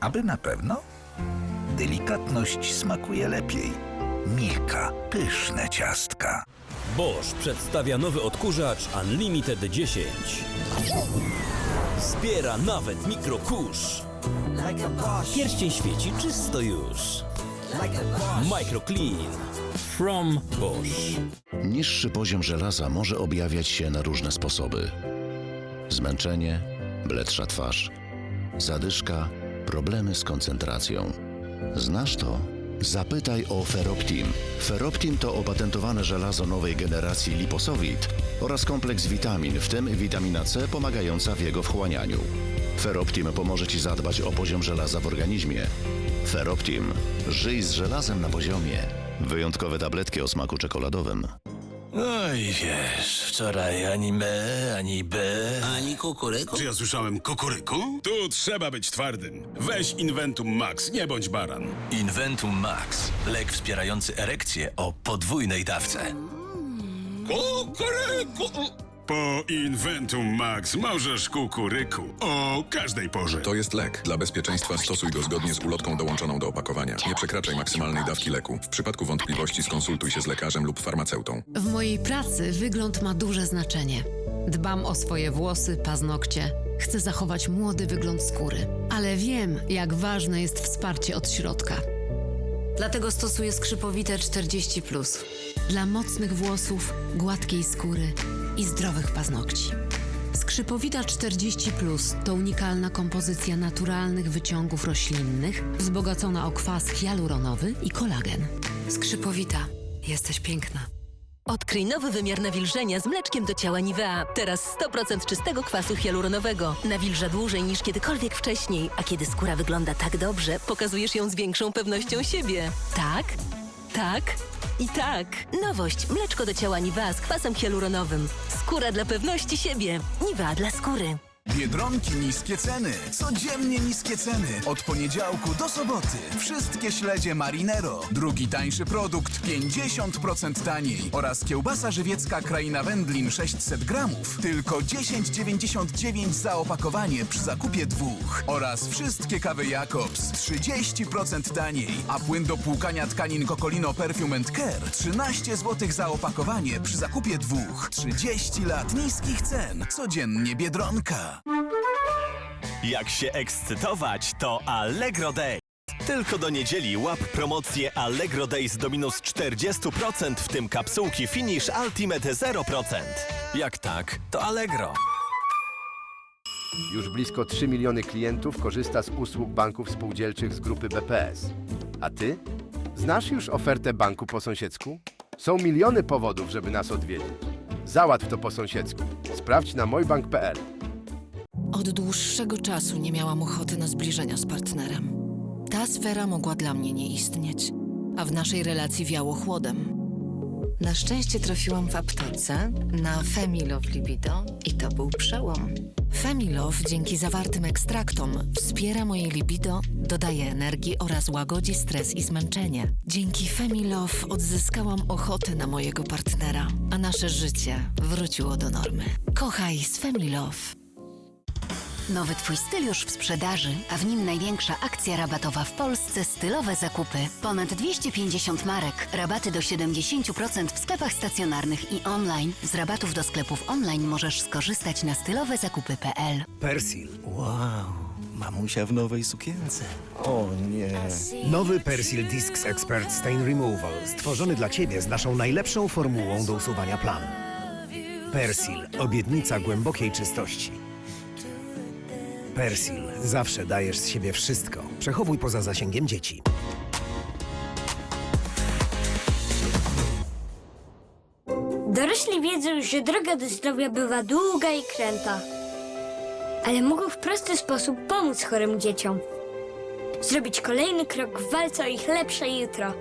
Aby na pewno delikatność smakuje lepiej. Milka, pyszne ciastka. Bosch przedstawia nowy odkurzacz Unlimited 10. Wspiera nawet mikrokurz. Pierścień świeci czysto już. Microclean from Bosch. Niższy poziom żelaza może objawiać się na różne sposoby. Zmęczenie, bledsza twarz, zadyszka, problemy z koncentracją. Znasz to? Zapytaj o Feroptim. Feroptim to opatentowane żelazo nowej generacji liposowid oraz kompleks witamin, w tym witamina C pomagająca w jego wchłanianiu. Feroptim pomoże Ci zadbać o poziom żelaza w organizmie. Feroptim. Żyj z żelazem na poziomie. Wyjątkowe tabletki o smaku czekoladowym. No i wiesz, wczoraj ani me, ani be. Ani kukuryku? Czy ja słyszałem kukuryku? Tu trzeba być twardym. Weź Inventum Max, nie bądź baran. Inventum Max. Lek wspierający erekcję o podwójnej dawce. Kukuryku! Po Inventum Max możesz kukuryku o każdej porze. To jest lek. Dla bezpieczeństwa stosuj go zgodnie z ulotką dołączoną do opakowania. Nie przekraczaj maksymalnej dawki leku. W przypadku wątpliwości skonsultuj się z lekarzem lub farmaceutą. W mojej pracy wygląd ma duże znaczenie. Dbam o swoje włosy, paznokcie. Chcę zachować młody wygląd skóry. Ale wiem, jak ważne jest wsparcie od środka. Dlatego stosuję skrzypowite 40. Dla mocnych włosów, gładkiej skóry i zdrowych paznokci. Skrzypowita 40 to unikalna kompozycja naturalnych wyciągów roślinnych, wzbogacona o kwas hialuronowy i kolagen. Skrzypowita, jesteś piękna. Odkryj nowy wymiar nawilżenia z mleczkiem do ciała Nivea. Teraz 100% czystego kwasu hialuronowego. Nawilża dłużej niż kiedykolwiek wcześniej, a kiedy skóra wygląda tak dobrze, pokazujesz ją z większą pewnością siebie. Tak, tak i tak. Nowość. Mleczko do ciała Nivea z kwasem hialuronowym. Skóra dla pewności siebie. Nivea dla skóry. Biedronki niskie ceny. Codziennie niskie ceny. Od poniedziałku do soboty. Wszystkie śledzie Marinero. Drugi tańszy produkt 50% taniej. Oraz kiełbasa żywiecka Kraina Wędlin 600 gramów. Tylko 10,99 za opakowanie przy zakupie dwóch. Oraz wszystkie kawy Jakobs 30% taniej. A płyn do płukania tkanin Cocolino Perfume Care 13 zł za opakowanie przy zakupie dwóch. 30 lat niskich cen. Codziennie Biedronka. Jak się ekscytować, to Allegro Day. Tylko do niedzieli łap promocję Allegro Days do minus 40%, w tym kapsułki Finish Ultimate 0%. Jak tak, to Allegro. Już blisko 3 miliony klientów korzysta z usług banków spółdzielczych z grupy BPS. A ty? Znasz już ofertę banku po sąsiedzku? Są miliony powodów, żeby nas odwiedzić. Załatw to po sąsiedzku. Sprawdź na mojbank.pl. Od dłuższego czasu nie miałam ochoty na zbliżenia z partnerem. Ta sfera mogła dla mnie nie istnieć, a w naszej relacji wiało chłodem. Na szczęście trafiłam w aptece na Femilove Libido i to był przełom. Femilove dzięki zawartym ekstraktom wspiera moje libido, dodaje energii oraz łagodzi stres i zmęczenie. Dzięki Femilove odzyskałam ochotę na mojego partnera, a nasze życie wróciło do normy. Kochaj z Femilove. Nowy Twój styl już w sprzedaży, a w nim największa akcja rabatowa w Polsce stylowe zakupy. Ponad 250 marek, rabaty do 70% w sklepach stacjonarnych i online. Z rabatów do sklepów online możesz skorzystać na stylowezakupy.pl. Persil. Wow, mamusia w nowej sukience. O nie. Nowy Persil Discs Expert Stain Removal, stworzony dla Ciebie z naszą najlepszą formułą do usuwania plam. Persil, obietnica głębokiej czystości. Persil, zawsze dajesz z siebie wszystko. Przechowuj poza zasięgiem dzieci. Dorośli wiedzą, że droga do zdrowia bywa długa i kręta. Ale mogą w prosty sposób pomóc chorym dzieciom. Zrobić kolejny krok w walce o ich lepsze jutro.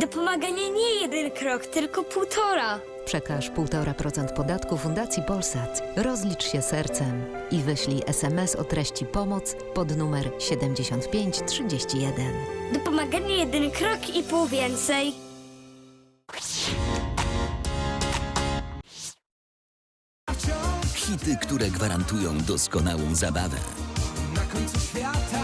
Do pomagania nie jeden krok, tylko półtora. Przekaż 1,5% podatku Fundacji Polsat. Rozlicz się sercem i wyślij SMS o treści pomoc pod numer 7531. Do pomagania jeden krok i pół więcej. Hity, które gwarantują doskonałą zabawę. końcu świata,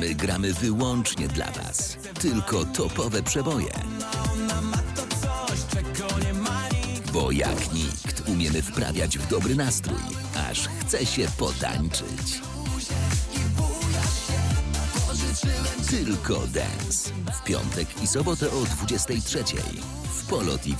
my gramy wyłącznie dla Was. Tylko topowe przeboje. Bo jak nikt umiemy wprawiać w dobry nastrój, aż chce się potańczyć. Tylko dance. W piątek i sobotę o 23 w Polo TV.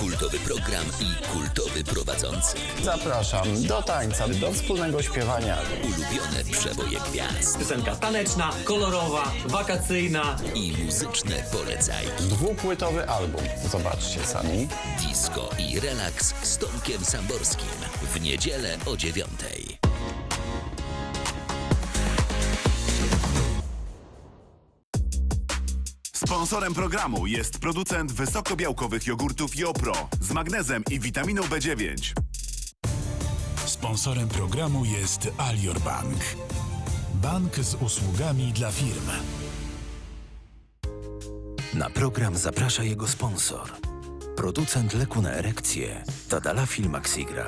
Kultowy program i kultowy prowadzący. Zapraszam do tańca, do wspólnego śpiewania. Ulubione przeboje gwiazd Piosenka taneczna, kolorowa, wakacyjna. i muzyczne polecajki. Dwupłytowy album. Zobaczcie sami. Disco i relaks z Tomkiem Samborskim. W niedzielę o dziewiątej. Sponsorem programu jest producent wysokobiałkowych jogurtów Jopro z magnezem i witaminą B9. Sponsorem programu jest Alior Bank. Bank z usługami dla firm. Na program zaprasza jego sponsor. Producent leku na erekcję Tadalafil Maxigra.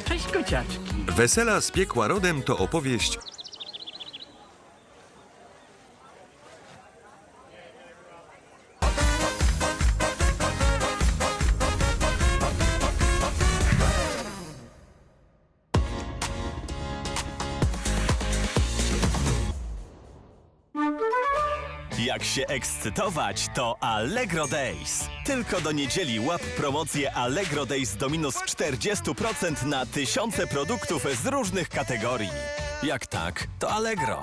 Cześć kociaczki. Wesela z piekła rodem to opowieść Jak się ekscytować, to Allegro Days. Tylko do niedzieli łap promocję Allegro Days do minus 40% na tysiące produktów z różnych kategorii. Jak tak, to Allegro.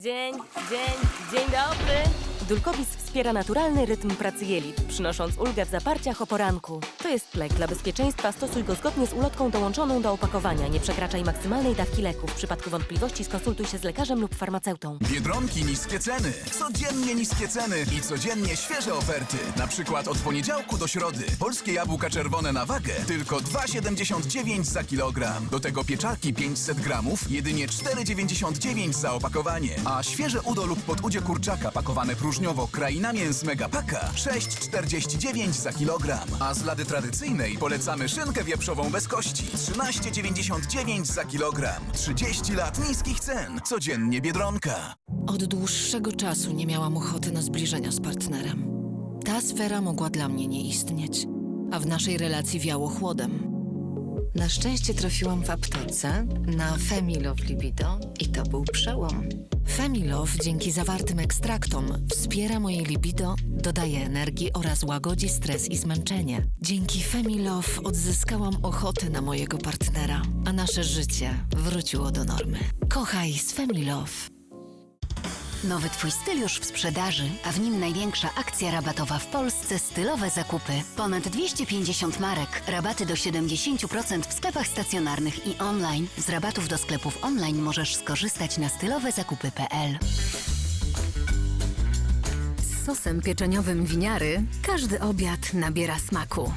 Dzień, dzień, dzień dobry. Dulkowis wspiera naturalny rytm pracy jelit, przynosząc ulgę w zaparciach o poranku. To jest lek dla bezpieczeństwa. Stosuj go zgodnie z ulotką dołączoną do opakowania. Nie przekraczaj maksymalnej dawki leku. W przypadku wątpliwości skonsultuj się z lekarzem lub farmaceutą. Biedronki niskie ceny. Codziennie niskie ceny i codziennie świeże oferty. Na przykład od poniedziałku do środy. Polskie jabłka czerwone na wagę tylko 2,79 za kilogram. Do tego pieczarki 500 gramów jedynie 4,99 za opakowanie. A świeże udo lub podudzie kurczaka pakowane próżniowo kraina mięs Megapaka 6,49 za kilogram. A z lady tradycyjnej polecamy szynkę wieprzową bez kości 13,99 za kilogram. 30 lat niskich cen. Codziennie Biedronka. Od dłuższego czasu nie miałam ochoty na zbliżenia z partnerem. Ta sfera mogła dla mnie nie istnieć, a w naszej relacji wiało chłodem. Na szczęście trafiłam w aptece na Femilove Libido i to był przełom. Femilove dzięki zawartym ekstraktom wspiera moje libido, dodaje energii oraz łagodzi stres i zmęczenie. Dzięki Femilove odzyskałam ochotę na mojego partnera, a nasze życie wróciło do normy. Kochaj z Femilove. Nowy Twój styl już w sprzedaży, a w nim największa akcja rabatowa w Polsce stylowe zakupy. Ponad 250 marek, rabaty do 70% w sklepach stacjonarnych i online. Z rabatów do sklepów online możesz skorzystać na stylowezakupy.pl. Z sosem pieczeniowym winiary każdy obiad nabiera smaku.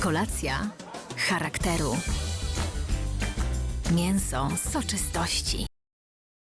Kolacja charakteru. Mięso soczystości.